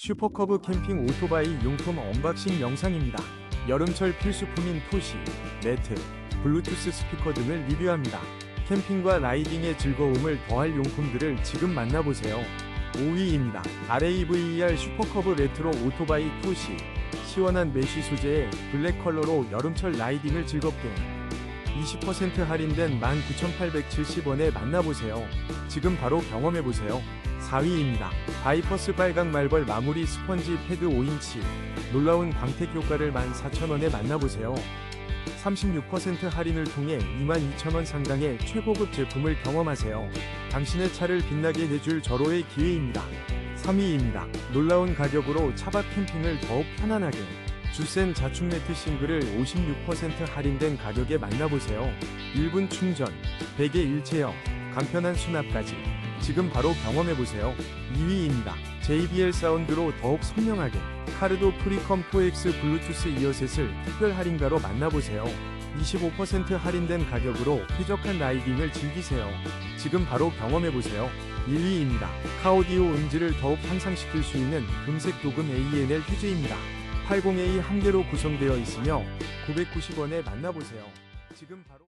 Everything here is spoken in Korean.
슈퍼커브 캠핑 오토바이 용품 언박싱 영상입니다. 여름철 필수품인 토시, 매트, 블루투스 스피커 등을 리뷰합니다. 캠핑과 라이딩의 즐거움을 더할 용품들을 지금 만나보세요. 5위입니다. RAVER 슈퍼커브 레트로 오토바이 토시. 시원한 메쉬 소재의 블랙 컬러로 여름철 라이딩을 즐겁게 20% 할인된 19,870원에 만나보세요. 지금 바로 경험해보세요. 4위입니다. 바이퍼스 빨강 말벌 마무리 스펀지 패드 5인치. 놀라운 광택 효과를 14,000원에 만나보세요. 36% 할인을 통해 22,000원 상당의 최고급 제품을 경험하세요. 당신의 차를 빛나게 해줄 절호의 기회입니다. 3위입니다. 놀라운 가격으로 차박 캠핑을 더욱 편안하게. 주센 자충 매트 싱글을 56% 할인된 가격에 만나보세요. 1분 충전, 베개 일체형, 간편한 수납까지. 지금 바로 경험해보세요. 2위입니다. JBL 사운드로 더욱 선명하게. 카르도 프리컴 4X 블루투스 이어셋을 특별 할인가로 만나보세요. 25% 할인된 가격으로 쾌적한 라이딩을 즐기세요. 지금 바로 경험해보세요. 1위입니다. 카오디오 음질을 더욱 향상시킬 수 있는 금색 도금 ANL 휴지입니다. 80A 한 개로 구성되어 있으며 990원에 만나보세요. 지금 바로